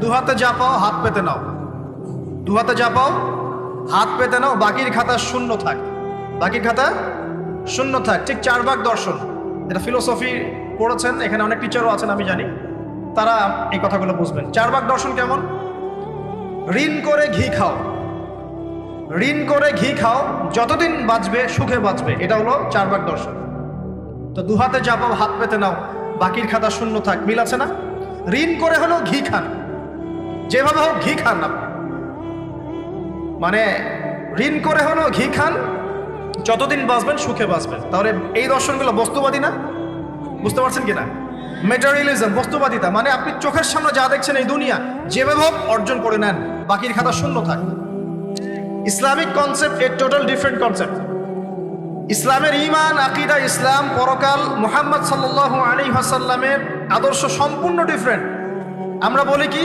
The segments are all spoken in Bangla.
দু হাতে যা পাও হাত পেতে নাও। দু হাতে যা পাও হাত পেতে নাও, বাকির খাতা শূন্য থাক। বাকির খাতা শূন্য থাক। ঠিক চারবাক দর্শন। এটা ফিলোসফি পড়েছেন, এখানে অনেক টিচারও আছেন, আমি জানি। তারা এই কথাগুলো বুঝবেন। চারবাক দর্শন কেমন? ঋণ করে ঘি খাও। ঋণ করে ঘি খাও, যতদিন বাঁচবে, সুখে বাঁচবে। এটা হলো চার ভাগ দর্শন। তো দু হাতে যাব হাত পেতে নাও, বাকির খাতা শূন্য থাক। মিল আছে না? ঋণ করে হলেও ঘি খান। যেভাবে হোক ঘি খান আপনি। মানে ঋণ করে হলেও ঘি খান, যতদিন বাঁচবেন সুখে বাঁচবেন। তাহলে এই দর্শনগুলো বস্তুবাদী না? বুঝতে পারছেন কিনা? মেটারিয়ালিজম বস্তুবাদিতা। মানে আপনি চোখের সামনে যা দেখছেন এই দুনিয়া, যেভাবে হোক অর্জন করে নেন, বাকির খাতা শূন্য থাক। ইসলামিক কনসেপ্ট এর টোটাল ডিফারেন্ট কনসেপ্ট ইসলামের ইমান আকিদা, ইসলাম, পরকাল মোহাম্মদ সাল্লাল্লাহু আলী হাসাল্লামের আদর্শ সম্পূর্ণ ডিফারেন্ট আমরা বলি কি?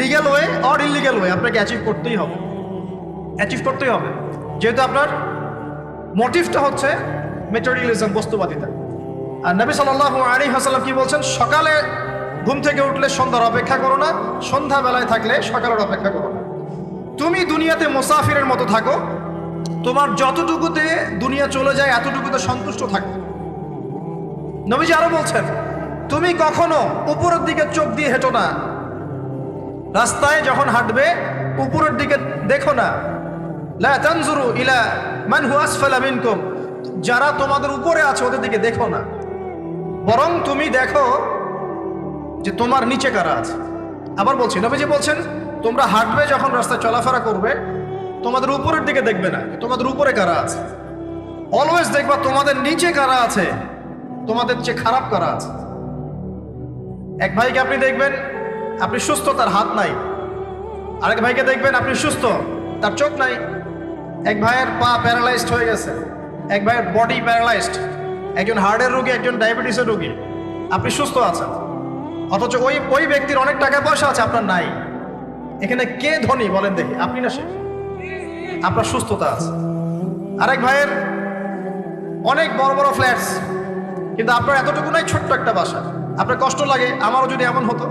Legal way or illegal way আপনাকে অ্যাচিভ করতেই হবে। অ্যাচিভ করতেই হবে। যেহেতু আপনার মোটিভটা হচ্ছে মেটেরিয়ালিজম বস্তুবাদিতা। আর নবী সাল্লাল্লাহু আলাইহি ওয়াসাল্লাম কি বলছেন? সকালে ঘুম থেকে উঠলে সন্ধ্যার অপেক্ষা করো না, সন্ধ্যাবেলায় থাকলে সকালের অপেক্ষা করো না। তুমি দুনিয়াতে মোসাফিরের মতো থাকো। তোমার যতটুকুতে দুনিয়া চলে যায়, এতটুকুতে সন্তুষ্ট থাকো। নবীজি আরও বলছেন, তুমি কখনো উপরের দিকে চোখ দিয়ে হেঁটো না রাস্তায় যখন হাঁটবে, উপরের দিকে দেখো না। লা তানজুরু ইলা মান হু আসফালা মিনকুম। যারা তোমাদের উপরে আছে, ওদের দিকে দেখো না। বরং তুমি দেখো যে তোমার নিচে কারা আছে। আবার বলছি, নবীজি বলছেন, তোমরা হাঁটবে যখন রাস্তায় চলাফেরা করবে, তোমাদের উপরের দিকে দেখবে না তোমাদের উপরে কারা আছে। অলওয়েজ দেখবা তোমাদের নিচে কারা আছে, তোমাদের চেয়ে খারাপ কারা আছে। এক ভাইকে আপনি দেখবেন আপনি সুস্থ, তার হাত নাই। আরেক ভাইকে দেখবেন, আপনি সুস্থ, তার চোখ নাই। এক ভাইয়ের পা প্যারালাইজড হয়ে গেছে। এক ভাইয়ের বডি প্যারালাইজড। একজন হার্টের রোগী, একজন ডায়াবেটিসের রোগী। আপনি সুস্থ আছেন। অথচ ওই ওই ব্যক্তির অনেক টাকা পয়সা আছে, আপনার নাই। এখানে কে ধনী, বলেন দেখি। আপনি না সে? আপনার সুস্থতা আছে। আরেক ভাইয়ের অনেক বড় বড় ফ্ল্যাটস। কিন্তু আপনার এতটুকু নাই ছোট্ট একটা বাসা। আপনার কষ্ট লাগে, আমারও যদি এমন হতো।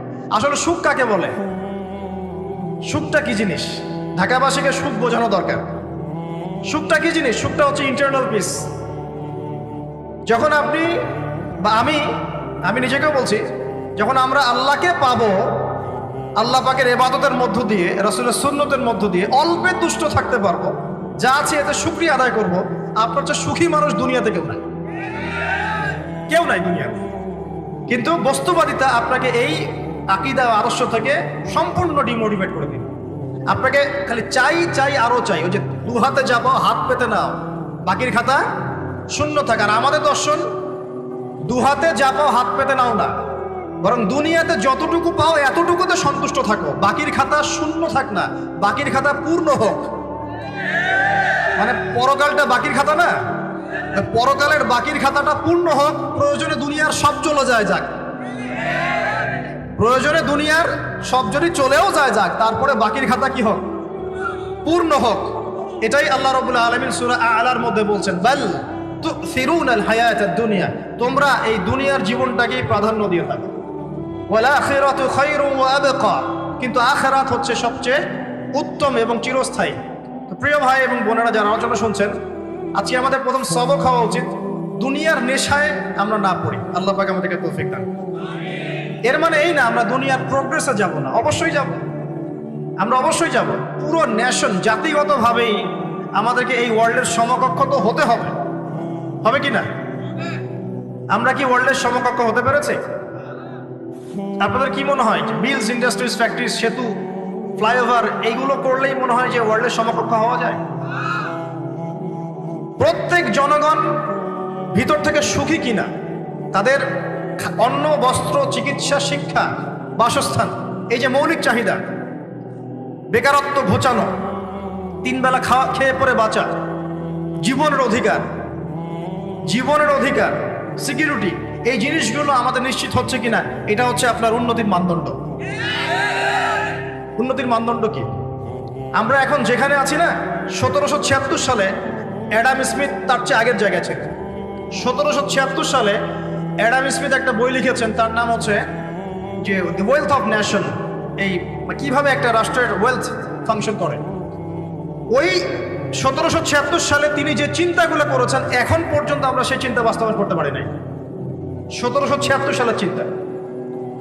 আসলে সুখ কাকে বলে? সুখটা কি জিনিস? ঢাকাবাসীকে সুখ বোঝানো দরকার। সুখটা কি জিনিস? সুখটা হচ্ছে ইন্টারনাল পিস যখন আপনি বা আমি আমি নিজেকেও বলছি, যখন আমরা আল্লাহকে পাবো, আল্লাহ পাকের এবাদতের মধ্য দিয়ে, রসুলের সুন্নতের মধ্য দিয়ে অল্পে তুষ্ট থাকতে পারব, যা আছে এতে সুক্রিয়া আদায় করব, আপনার চেয়ে সুখী মানুষ দুনিয়াতে কেউ নাই। কেউ নাই দুনিয়াতে। কিন্তু বস্তুবাদিতা আপনাকে এই আকিদা আদর্শ থেকে সম্পূর্ণ ডিমোটিভেট করে দিন আপনাকে খালি চাই চাই, আরও চাই। ওই যে দু হাতে যাব হাত পেতে নাও। বাকির খাতা শূন্য থাকে। আর আমাদের দর্শন, দু হাতে যাব হাত পেতে নাও না। বরং দুনিয়াতে যতটুকু পাও, এতটুকুতে সন্তুষ্ট থাকো। বাকির খাতা শূন্য থাক না। বাকির খাতা পূর্ণ হোক। মানে পরকালটা বাকির খাতা না? পরকালের বাকির খাতাটা পূর্ণ হোক। প্রয়োজনে দুনিয়ার সব চলে যায় যাক। প্রয়োজনে দুনিয়ার সব যদি চলেও যায় যাক, তারপরে বাকির খাতা কি হোক? পূর্ণ হোক। এটাই আল্লাহ রবুল্লাহ আলমিন সুরা আলার মধ্যে বলছেন, বাল ফিরুন আল হায়াত দুনিয়া তোমরা এই দুনিয়ার জীবনটাকেই প্রাধান্য দিয়ে থাকো। কিন্তু আখিরাত হচ্ছে সবচেয়ে উত্তম এবং চিরস্থায়ী। তো প্রিয় ভাই এবং বোনেরা যারা আলোচনা শুনছেন, আজকে আমাদের প্রথম সবক হওয়া উচিত। দুনিয়ার নেশায় আমরা না পড়ি। আল্লাহ পাক আমাদেরকে তৌফিক দান এর মানে এই না, আমরা দুনিয়ার প্রোগ্রেসে যাব না, অবশ্যই যাব। আমরা অবশ্যই যাব। পুরো ন্যাশন জাতিগতভাবেই আমাদেরকে এই ওয়ার্ল্ডের সমকক্ষ তো হতে হবে। হবে কি না? আমরা কি ওয়ার্ল্ডের সমকক্ষ হতে পেরেছি? আপনাদের কি মনে হয় মিলস ইন্ডাস্ট্রিজ ফ্যাক্টরিজ সেতু ফ্লাইওভার এইগুলো করলেই মনে হয় যে ওয়ার্ল্ডের সমকক্ষ হওয়া যায়? প্রত্যেক জনগণ ভিতর থেকে সুখী কিনা, তাদের অন্ন, বস্ত্র, চিকিৎসা, শিক্ষা, বাসস্থান, এই যে মৌলিক চাহিদা, বেকারত্ব ঘোচানো, তিন বেলা খাওয়া খেয়ে পরে বাঁচা, জীবনের অধিকার জীবনের অধিকার, সিকিউরিটি, এই জিনিসগুলো আমাদের নিশ্চিত হচ্ছে কিনা, এটা হচ্ছে আপনার উন্নতির মানদণ্ড। উন্নতির মানদণ্ড কি? আমরা এখন যেখানে আছি না, সতেরোশো ছিয়াত্তর সালে অ্যাডাম স্মিথ তার চেয়ে আগের জায়গায় ছিলেন। সতেরোশো ছিয়াত্তর সালে অ্যাডাম স্মিথ একটা বই লিখেছেন, তার নাম হচ্ছে যে দি ওয়েলথ অফ ন্যাশন এই কীভাবে একটা রাষ্ট্রের ওয়েলথ ফাংশন করে। ওই সতেরোশো ছিয়াত্তর সালে তিনি যে চিন্তাগুলো করেছেন, এখন পর্যন্ত আমরা সেই চিন্তা বাস্তবায়ন করতে পারি নাই। সতেরোশো ছিয়াত্তর সালের চিন্তা।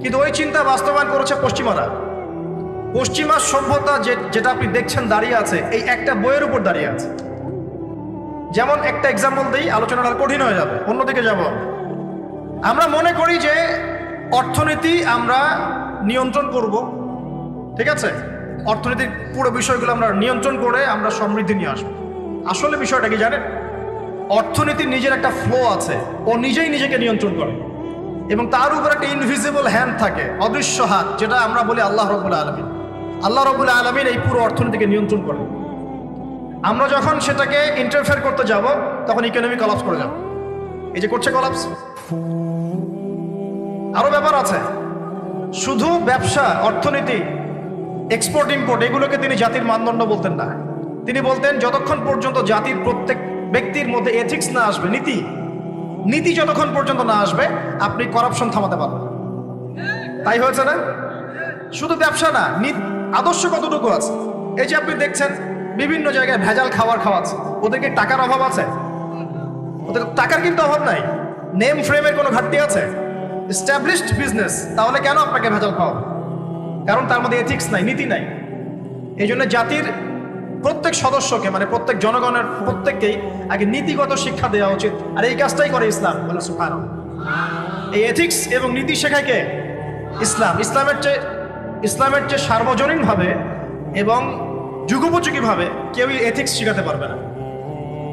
কিন্তু ওই চিন্তা বাস্তবায়ন করেছে পশ্চিমারা। পশ্চিমা সভ্যতা যে, যেটা আপনি দেখছেন দাঁড়িয়ে আছে, এই একটা বইয়ের উপর দাঁড়িয়ে আছে। যেমন একটা এক্সাম্পল দিই, আলোচনাটা কঠিন হয়ে যাবে, অন্যদিকে যাব আমরা মনে করি যে অর্থনীতি আমরা নিয়ন্ত্রণ করব, ঠিক আছে? অর্থনীতির পুরো বিষয়গুলো আমরা নিয়ন্ত্রণ করে আমরা সমৃদ্ধি নিয়ে আসব। আসলে বিষয়টা কি জানেন? অর্থনীতির নিজের একটা ফ্লো আছে, ও নিজেই নিজেকে নিয়ন্ত্রণ করে। এবং তার উপর একটা ইনভিজিবল হ্যান্ড থাকে, অদৃশ্য হাত, যেটা আমরা বলি আল্লাহ রবুল্লা আলমিন। আল্লাহ রবুল্লা আলমিন এই পুরো অর্থনীতিকে নিয়ন্ত্রণ করেন। আমরা যখন সেটাকে ইন্টারফেয়ার করতে যাব, তখন ইকোনমি কলাপস করে যাব। এই যে করছে কলাপস আরও ব্যাপার আছে। শুধু ব্যবসা, অর্থনীতি এক্সপোর্ট ইম্পোর্ট এগুলোকে তিনি জাতির মানদণ্ড বলতেন না। তিনি বলতেন, যতক্ষণ পর্যন্ত জাতির প্রত্যেক ব্যক্তির মধ্যে এথিক্স না আসবে, নীতি নীতি যতক্ষণ পর্যন্ত না আসবে, আপনি করাপশন থামাতে পারবেন তাই হয়েছে না? শুধু ব্যবসা না আদর্শ কতটুকু আছে? এই যে আপনি দেখছেন, বিভিন্ন জায়গায় ভেজাল খাবার খাওয়াচ্ছে। ওদেরকে টাকার অভাব আছে? ওদের টাকার কিন্তু অভাব নাই। নেম ফ্রেমের কোনো ঘাটতি আছে? এস্টাবলিশড বিজনেস তাহলে কেন আপনাকে ভেজাল খাওয়াবে? কারণ তার মধ্যে এথিক্স নাই, নীতি নাই। এই জন্য জাতির প্রত্যেক সদস্যকে মানে প্রত্যেক জনগণের প্রত্যেককেই আগে নীতিগত শিক্ষা দেওয়া উচিত। আর এই কাজটাই করে ইসলাম, বলে সুফান এই এথিক্স এবং নীতি শেখায় কে? ইসলাম। ইসলামের চেয়ে ইসলামের চেয়ে সার্বজনীনভাবে এবং যুগোপযোগীভাবে কেউই এথিক্স শেখাতে পারবে না।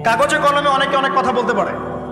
কাগজে কলমে অনেকে অনেক কথা বলতে পারে।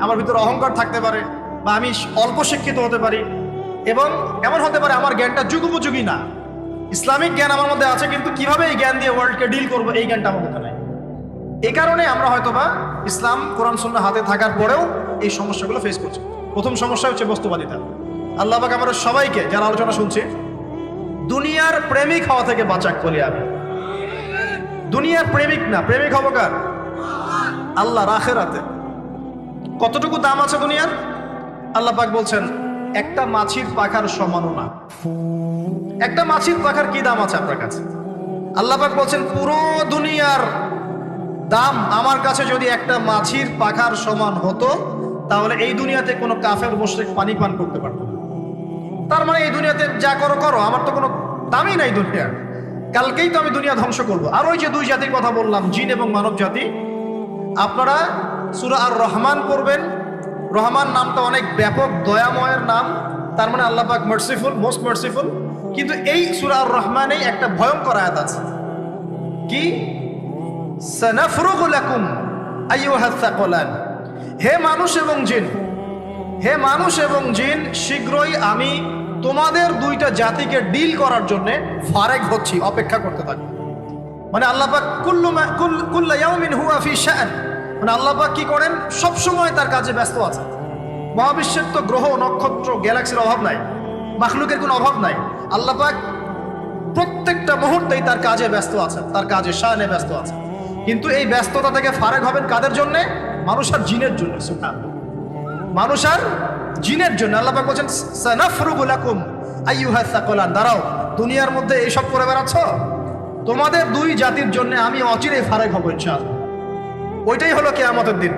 আমার ভিতরে অহংকার থাকতে পারে বা আমি অল্প শিক্ষিত হতে পারি। এবং এমন হতে পারে আমার জ্ঞানটা যুগোপযোগী না। ইসলামিক জ্ঞান আমার মধ্যে আছে, কিন্তু কীভাবে এই জ্ঞান দিয়ে ওয়ার্ল্ডকে ডিল করব, এই জ্ঞানটা আমার মধ্যে নাই। এই কারণে আমরা হয়তোবা ইসলাম, কোরআন শূন্য হাতে থাকার পরেও এই সমস্যাগুলো ফেস করছি। প্রথম সমস্যা হচ্ছে বস্তুবাদিতা। আল্লাহ পাক আমরা সবাইকে, যারা আলোচনা শুনছি, দুনিয়ার প্রেমিক হওয়া থেকে বাঁচাক বলি আমি। দুনিয়ার প্রেমিক না, প্রেমিক হব কার? আল্লাহ রাখেরাতে কতটুকু দাম আছে দুনিয়ার? আল্লাহ পাক বলছেন, একটা মাছির পাখার সমানও না। একটা মাছির পাখার কি দাম আছে আপনার কাছে? আল্লাহ পাক বলছেন, পুরো দুনিয়ার দাম আমার কাছে যদি একটা মাছির পাখার সমান হতো, তাহলে এই দুনিয়াতে কোনো কাফের বসে পানি পান করতে পারতো না। তার মানে এই দুনিয়াতে যা করো করো, আমার তো কোনো দামই নাই দুনিয়ার। কালকেই তো আমি দুনিয়া ধ্বংস করব। আর ওই যে দুই জাতির কথা বললাম, জিন এবং মানব জাতি, আপনারা সুরা আর রহমান পড়বেন। রহমান নামটা অনেক ব্যাপক, দয়াময়ের নাম। তার মানে আল্লাহ পাক মার্সিফুল মোস্ট মার্সিফুল কিন্তু এই সুরা আর রহমানেই একটা ভয়ঙ্কর আয়াত আছে। কি? আইয়ুহাস সাকলান। হে মানুষ এবং জিন, হে মানুষ এবং জিন, শীঘ্রই আমি তোমাদের দুইটা জাতিকে ডিল করার জন্য ফারেক হচ্ছি, অপেক্ষা করতে থাকি মানে আল্লাপাক কুল্লু কুল্লা ইয়াউমিন হুয়া ফি শাআন মানে আল্লাপাক কি করেন? সব সময় তার কাজে ব্যস্ত আছে। মহাবিশ্বের তো গ্রহ, নক্ষত্র, গ্যালাক্সির অভাব নাই। মাখলুকের কোনো অভাব নাই। আল্লাপাক প্রত্যেকটা মুহূর্তেই তার কাজে ব্যস্ত আছেন তার কাজে শানে ব্যস্ত আছেন কিন্তু এই ব্যস্ততা থেকে ফারেক হবেন কাদের জন্য? মানুষ আর জিনের জন্য সুবহান মানুষ আর জিনের জন্য। আল্লাহ পাক বলছেন, সানাফরুগু লাকুম আইয়ুহাস সাকলান। দাঁড়াও, দুনিয়ার মধ্যে এইসব করে বেড়াচ্ছ? তোমাদের দুই জাতির জন্য আমি অচিরেই ফারেক হব, ইনশাআল্লাহ। ওইটাই হলো কেয়ামতের দিন।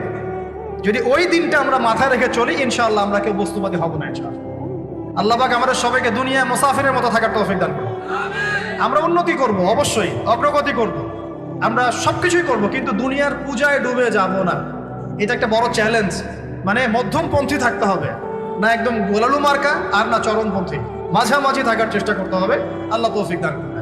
যদি ওই দিনটা আমরা মাথায় রেখে চলি, ইনশাআল্লাহ আমরা কেউ বস্তুবাদী হব না, ইনশাআল্লাহ। আল্লাহ পাক আমাদের সবাইকে দুনিয়া মুসাফিরের মতো থাকার তৌফিক দান করুন। আমরা উন্নতি করব, অবশ্যই, অগ্রগতি করব। আমরা সবকিছুই করব, কিন্তু দুনিয়ার পূজায় ডুবে যাব না। এটা একটা বড় চ্যালেঞ্জ মানে মধ্যমপন্থী থাকতে হবে। না একদম গোলালু মার্কা আর না চরমপন্থী। মাঝামাঝি থাকার চেষ্টা করতে হবে। আল্লাহ তৌফিক দান করুন।